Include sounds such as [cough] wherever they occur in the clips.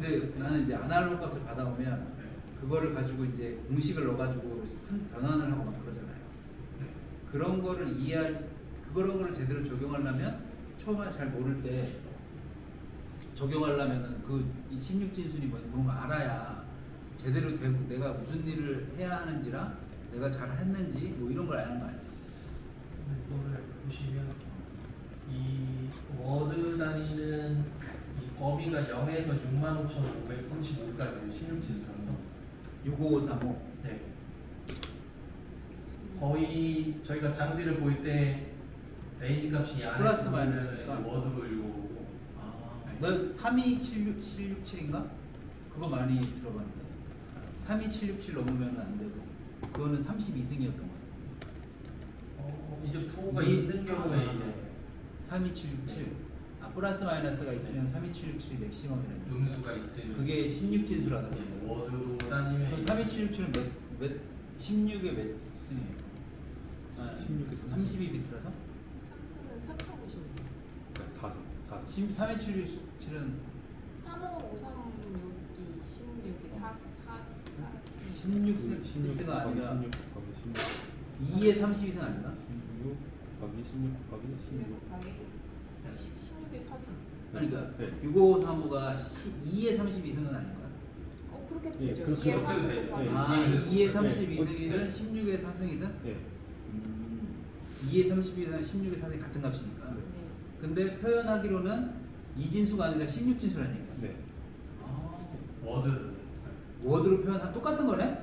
근데 나는 이제 아날로그 값을 받아오면 네. 그거를 가지고 이제 공식을 넣어가지고 한 변환을 하고 막 그러잖아요. 네. 그런 거를 이해할 그런 거를 제대로 적용하려면 처음에 잘 모를 때 적용하려면은 그이 16진순이 뭔가 알아야 제대로 되고 내가 무슨 일을 해야 하는지랑 내가 잘 했는지 뭐 이런 걸 아는 거 아니에요. 이거를 보시면 이 워드 단위는 이 범위가 0에서 65,535까지 16진수라서 65535 네. 거의 저희가 장비를 볼 때 레인지 값이 이 안에 플러스 들어오면 마이너스니까. 이제 워드로 읽어보고 아, 네. 너 327767인가? 그거 많이 들어봤는데 32767 넘으면 안 되고 그거는 32승이었던 거 같아요. 어, 이제 부호가 이- 있는 경우에 아, 이제 3277. 아 플러스 마이너스가 있으면 3277이 맥시멈이라는 거. 음수가 있으면 그게 16진수라서. 네, 워드로 따지면 그럼 3277은 몇, 몇 16의 몇 승이에요? 아, 16의 32비트라서? 삼수는 3,050. 4승 4승 3277은 355362 16이 4 4 16승 비트가 아니라 16 곱하기 16 2의 32승 아닌가? 16 곱하기 16 곱하기 16 곱하기 16이 4승. 그러니까 네. 6535가 2의 32승은 아닌가? 어 그렇게도 예, 되죠. 그- 2의 그렇게도 4승 돼요. 곱하기 예, 아, 이해는 2의 네. 32승이든 16의 4승이든? 네. 음, 2의 32승이든 16의 4승이 같은 값이니까. 네. 근데 표현하기로는 이진수가 아니라 16진수라는 얘기야. 네. 아, 워드 워드로 표현한 똑같은 거네?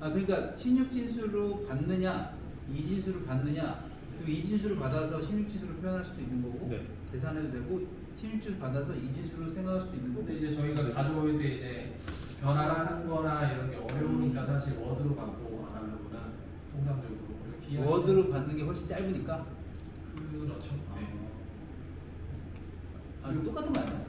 아, 그러니까 16진수로 받느냐, 이진수를 받느냐, 이진수를 받아서 16진수로 표현할 수도 있는 거고, 네. 계산해도 되고, 16진수 받아서 이진수로 생각할 수도 있는 거고. 근데 이제 저희가 가져올 때 이제 변화하는 거나 이런 게 어려우니까 사실 워드로 받고 안 하려구나 통상적으로 이렇게 워드로 받는 게 훨씬 짧으니까. 그렇죠 네. 아, 이거 똑같은 거 아니야?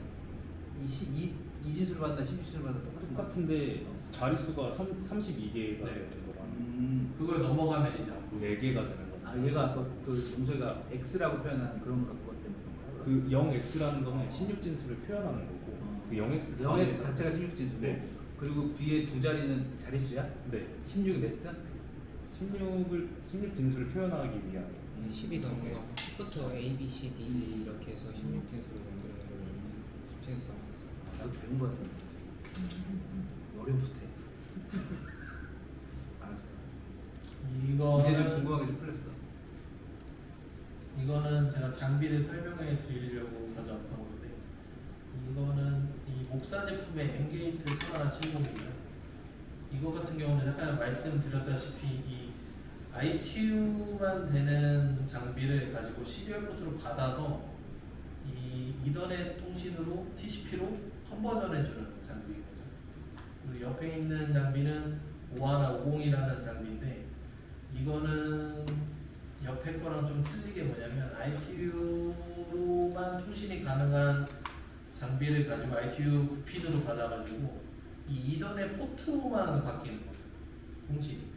이, 시, 이, 이진수를 받나, 16진수를 받나 똑같은 거 똑같은데 자릿수가 3, 32개가 네. 되는 거랑 음. 그걸 넘어가면 이제 앞으로 4개가 되는 거. 아, 얘가 아까 그 정소희가 X라고 표현하는 그런 것 때문에? 그 0x라는 거는 16진수를 표현하는 거고 그 0x 0X 자체가 16진수고, 네. 그리고 뒤에 두 자리는 자릿수야? 네. 16이 몇 승? 16을 16진수를 표현하기 위한 12 넘어가 10부터 A, B, C, D 이렇게 해서 16진수로 만드는 걸 10진수 아, 나도 배운 거 같은데. 어려부터 [laughs] 알았어. 이제 좀 이거는 궁금한 게좀 풀렸어. 이거는 제가 장비를 설명해 드리려고 가져왔던 건데 이거는 이 목사 제품의 엔게이트 4170입니다. 이거 같은 경우는 약간 말씀드렸다시피 이 ITU만 되는 장비를 가지고 시리얼 포트로 받아서 이 이더넷 통신으로 TCP로 컨버전해 주는 장비인 거죠. 그리고 옆에 있는 장비는 51, 50이라는 장비인데 이거는 옆에 거랑 좀 틀리게 뭐냐면 ITU로만 통신이 가능한 장비를 가지고 ITU 9핀으로 받아가지고 이 이더넷 포트로만 바뀌는 거예요. 통신이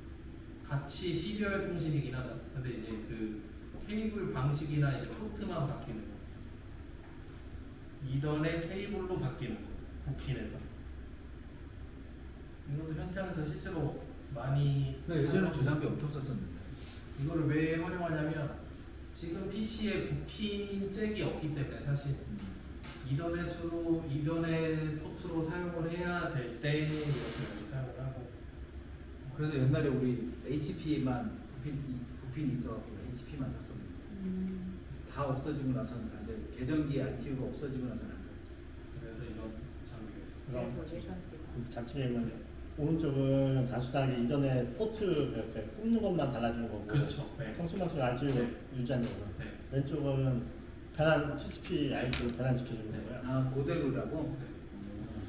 같이 시리얼 통신이긴 하죠. 근데 이제 그 케이블 방식이나 이제 포트만 바뀌는 거. 이더넷 케이블로 바뀌는 거. 9핀에서. 이것도 현장에서 실제로 많이 나 예전에 저 장비 엄청 썼었는데. 이거를 왜 활용하냐면 지금 PC에 부핀 잭이 없기 때문에 사실 이더넷으로 이더넷 포트로 사용을 해야 될 때 이렇게 사용을 하고 그래서 옛날에 우리 HP만 부핀 부핀이 있어갖고 HP만 샀었는데 음. 다 없어지고 나서는 안 돼. 계정기 ITU가 없어지고 나서는 안 샀지. 그래서 이런 장비가 있어요. 그래서 예전보다. 장치면 오른쪽은 단순하게 인터넷 포트 이렇게 꼽는 것만 달라지는 거고 그쵸, 네. 통신방식 RG를 네. 유지하는 거고 네. 왼쪽은 변환 TCP IP로 변환시켜주는 네. 거고요 아 그대로라고.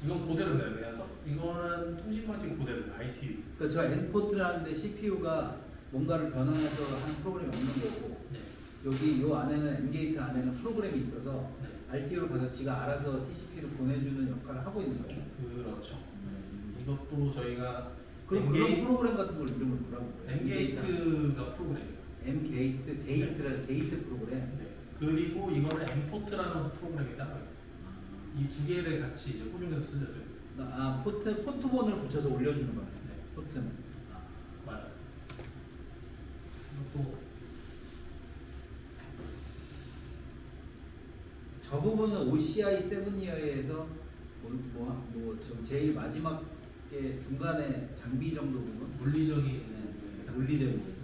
이건 그대로네요. 그래서 이거는 통신 방식 그대로 ITU. 그러니까 저 N포트라는데 CPU가 뭔가를 변환해서 하는 프로그램이 없는 거고 네. 여기 요 안에는 N게이트 안에는 프로그램이 있어서 네. RTU를 받아 지가 알아서 TCP를 보내주는 역할을 하고 있는 거예요. 그렇죠. 이것도 저희가 그럼 그런 프로그램 같은 걸 이름을 뭐라고 그래요? 엔게이트가 프로그램이에요. M 게이트, 게이트라 게이트 프로그램. 네. 그리고 이거는 엠포트라는 프로그램이 따로. 아, 이두 개를 같이 이제 포중해서 쓰죠. 저희. 아 포트 포트본을 붙여서 올려주는 거네. 네. 포트는. 아. 맞아. 이것도 저 부분은 OCI 7이어에서 뭐, 뭐, 저 제일 마지막 에 중간에 장비 정도 부분 물리적인 네, 물리적인 부분.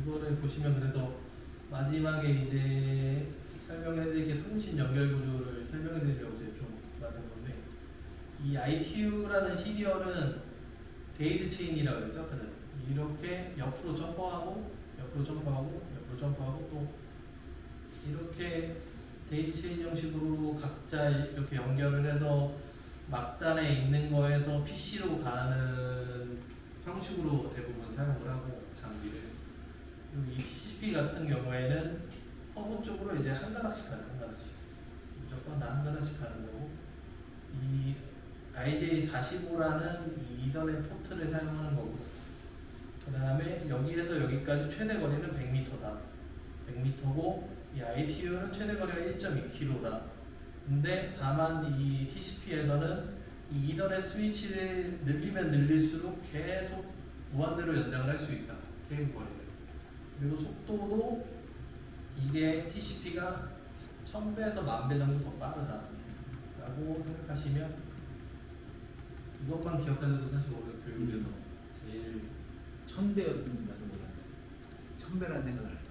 이거를 보시면 그래서 마지막에 이제 설명해드리게 통신 연결 구조를 설명해드리려고 이제 좀 만든 건데 이 ITU라는 시리얼은 데이드 체인이라고 그랬죠, 전에 이렇게 옆으로 점퍼하고 옆으로 점퍼하고 옆으로 점퍼하고 또 이렇게 데이트 체인 형식으로 각자 이렇게 연결을 해서 막단에 있는 거에서 PC로 가는 형식으로 대부분 사용을 하고 장비를. 그리고 이 PCP 같은 경우에는 허브 쪽으로 이제 한 가닥씩 가요, 한 가닥씩. 무조건 다 한 가닥씩 가는 거고. 이 IJ45라는 이 이더넷 포트를 사용하는 거고. 그 다음에 여기에서 여기까지 최대 거리는 100m다. 100m고 이 ITU는 최대 거리가 1.2km다 근데 다만 이 TCP에서는 이 이더넷 스위치를 늘리면 늘릴수록 계속 무한대로 연장을 할 수 있다 케이블 거리를 그리고 속도도 이게 TCP가 1000배에서 10,000배 정도 더 빠르다 라고 생각하시면 이것만 기억하셔도 사실 오늘 교육에서 제일 천 배였는지 나도 몰랐네. 천 배라는 생각을 할 때.